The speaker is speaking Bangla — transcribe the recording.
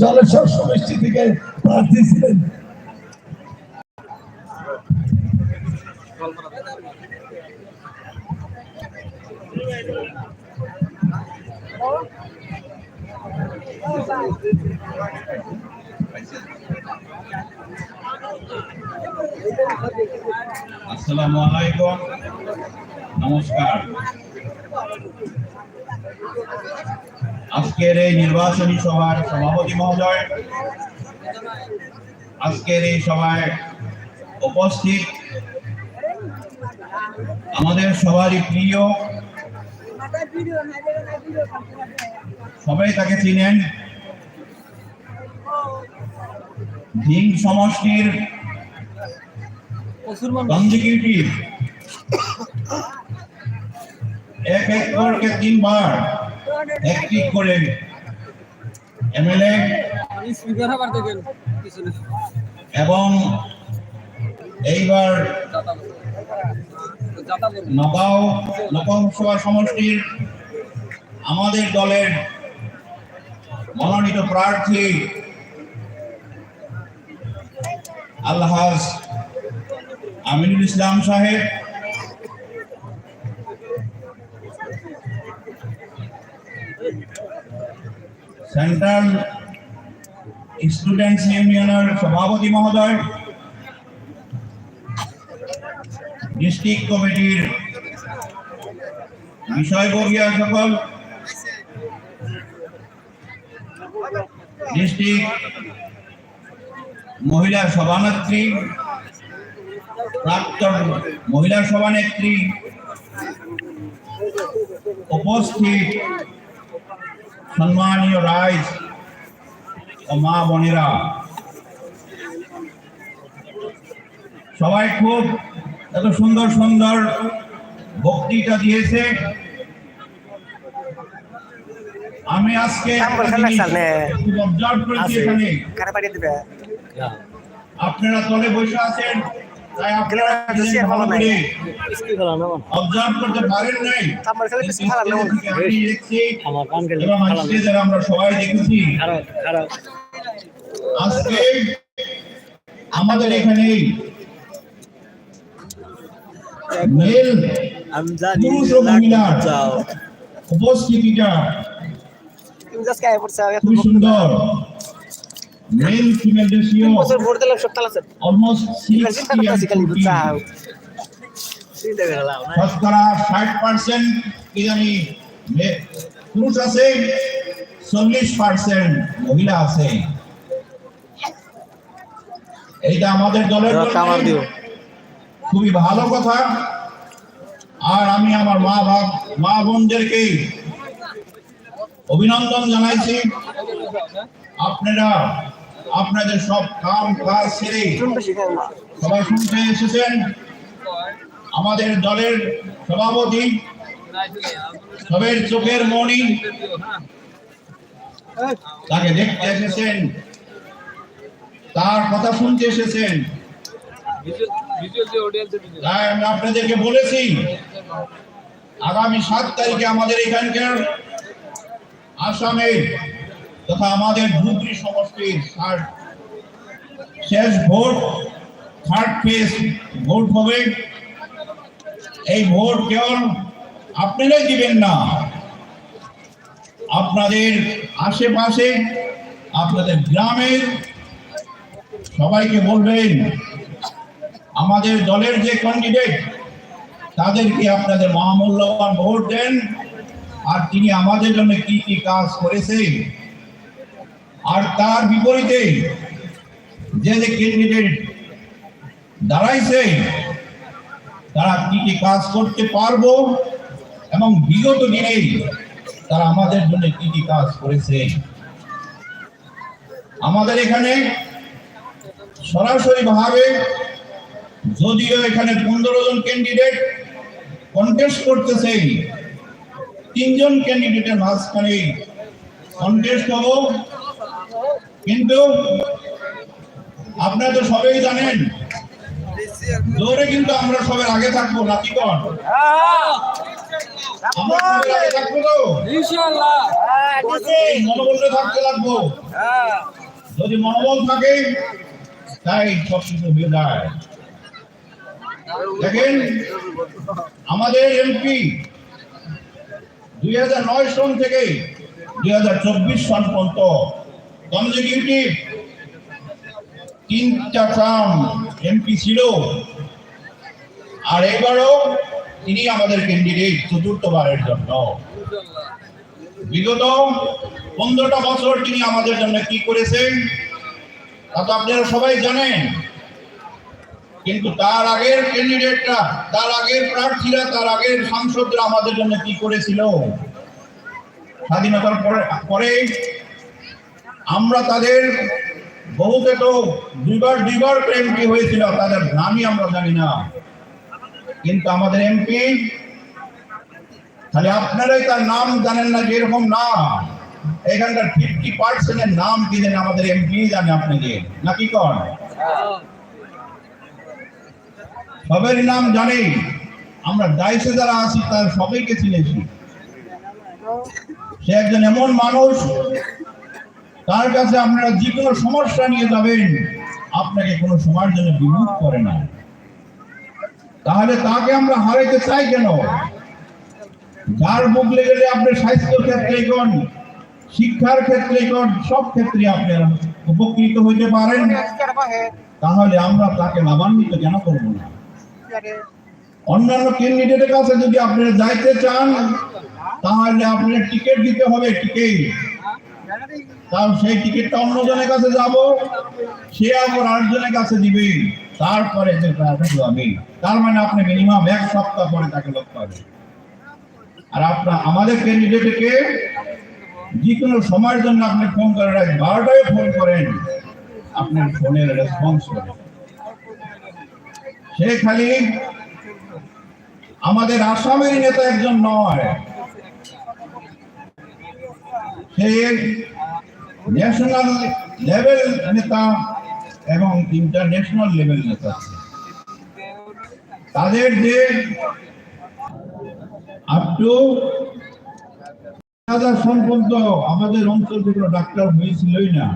জলেশ্বর সমষ্টি থেকে প্রার্থী ছিলেন। আসসালামু আলাইকুম। নমস্কার। আজকের এই নির্বাচনী সভার সভাপতি মহোদয়, আজকের এই সভায় উপস্থিত আমাদের সবারই প্রিয়, সবাই তাকে চিনেন। ভিং সমষ্টির এক এক তিনবার একটি করে এমএলএ এবং এইবার নগাঁও লোকসভা সমষ্টির আমাদের দলের মনোনীত প্রার্থী আলহাজ আমিনুল ইসলাম সাহেব। সেন্ট্রাল স্টুডেন্টস ইউনিয়নের সভাপতি মহোদয় ডিস্ট্রিক্ট কমিটির বিষয়ববীয়া সকল ডিস্ট্রিক্ট মহিলা সভানেত্রী, প্রাক্তন মহিলা সভানেত্রী, উপস্থিত সম্মানীয় রাইজ ও মা বোনেরা সবাই খুব এত সুন্দর সুন্দর বক্তৃতা দিয়েছে। আমি আজকে আপনারা তলে বসে আছেন। আমাদের এখানে পুরুষ ও মহিলার উপস্থিতিটা খুবই সুন্দর। শতকরা ষাট পার্সেন্ট পুরুষ আছে চল্লিশ পার্সেন্ট মহিলা আছে। এইটা আমাদের দলের খুবই ভালো কথা। আর আমি আমার মা ভাব মা বোনদেরকে অভিনন্দন জানাইছি। আপনারা আপনাদের সব কাম কাজ না সবাই শুনতে এসেছেন। আমাদের দলের সভাপতি, সবের চোখের মণি তাকে দেখতে এসেছেন। তার কথা শুনতে এসেছেন। তাই আমি আপনাদেরকে বলেছি, আগামী সাত তারিখে আমাদের এখানকার আসামে তথা আমাদের ধুবড়ি সমষ্টির ষাট শেষ ভোট থার্ড ফেজ ভোট হবে। এই ভোট কেবল আপনারাই দিবেন না, আপনাদের আশেপাশে, আপনাদের গ্রামের সবাইকে বলবেন, আমাদের দলের যে ক্যান্ডিডেট তাদেরকে আপনাদের মহামূল্যবান ভোট দেন। আর তিনি আমাদের জন্য কি কি কাজ করেছে আর তার বিপরীতে যে যে ক্যান্ডিডেট দাঁড়াইছে, তারা কি কি কাজ করতে পারব এবং বিগত দিনে তারা আমাদের জন্য কি কি কাজ করেছে? আমাদের এখানে সরাসরি ভাবে যদিও এখানে পনেরো জন ক্যান্ডিডেট কন্টেস্ট করতেছে, তিনজন ক্যান্ডিডেটের মাঝখানে কন্টেস্ট হব। কিন্তু আপনারা তো সবাই জানেন দৌড়ে কিন্তু আমরা সবার আগে থাকব নাতিগণ আমরা সবাই রাজি থাকব তো। মনোবলটা থাকতে লাগবো। যদি মনোবল থাকে তাই সব কিছু হয়ে যায়। দেখেন আমাদের এমপি দুই হাজার নয় সন থেকে দুই হাজার চব্বিশ সাল পর্যন্ত কনজিকিউটিভ তিনটা এমপি ছিল। আর এবারও তিনি আমাদের ক্যান্ডিডেট চতুর্থবারের জন্য। বিগত পনেরোটা বছর তিনি আমাদের জন্য কি করেছেন, তা তো আপনারা সবাই জানেন। কিন্তু তার আগের ক্যান্ডিডেটরা তার আগের প্রার্থীরা, তার আগের সাংসদরা আমাদের জন্য কি করেছিল? স্বাধীনতার পরে পরে আমরা তাদের বহুতে তো দুইবার দুইবার এমপি হয়েছিল তাদের নামই আমরা জানি না। কিন্তু আমাদের এমপি তাহলে আপনারাই তার নাম জানেন না যেরকম না। এখানকার ফিফটি পার্সেন্টের নাম কি জানেন? আমাদের এমপি জানে আপনাদের নাকি কন? সবের নাম জানে আমরা ডাইসে যারা আছি, তার সবাইকে চিনেছি। সে একজন এমন মানুষ তার কাছে আপনারা যে কোনো সমস্যা নিয়ে যাবেন, আপনাকে কোনো সময়ের জন্য বিমুখ করে না। তাহলে তাকে আমরা হারাইতে চাই কেন? যার বুক লেগেলে আপনি স্বাস্থ্য ক্ষেত্রে কোন শিক্ষার ক্ষেত্রে কোন সব ক্ষেত্রে আপনি উপকৃত হইতে পারেন। তাহলে আমরা তাকে লাভান্বিত কেন করব না? অন্যান্য ক্যান্ডিডেটের কাছে যদি আপনারা যাইতে চান, তাহলে আপনার টিকিট দিতে হবে টিকিট তার সেই টিকিটটা অন্যজনের কাছে যাব, সে আবার আরেকজনের কাছে দিবে। তারপরে যে ট্রাফিক হবে। তার মানে আপনি মিনিমাম এক সপ্তাহ পরে তাকে লোক পাবেন। আর আপনার, আমাদের ক্যান্ডিডেটকে যে কোনো সময়ের জন্য আপনি ফোন করে রাত বারোটায় ফোন করেন, আপনার ফোনের রেসপন্স করেন সে খালি আমাদের আসামের নেতা একজন নয়। সে ন্যাশনাল লেভেল নেতা এবং ইন্টারন্যাশনাল লেভেল নেতা। তাদের যে আপ টু সম্পর্ক আমাদের অঞ্চল থেকে ডাক্তার হয়েছিলই না।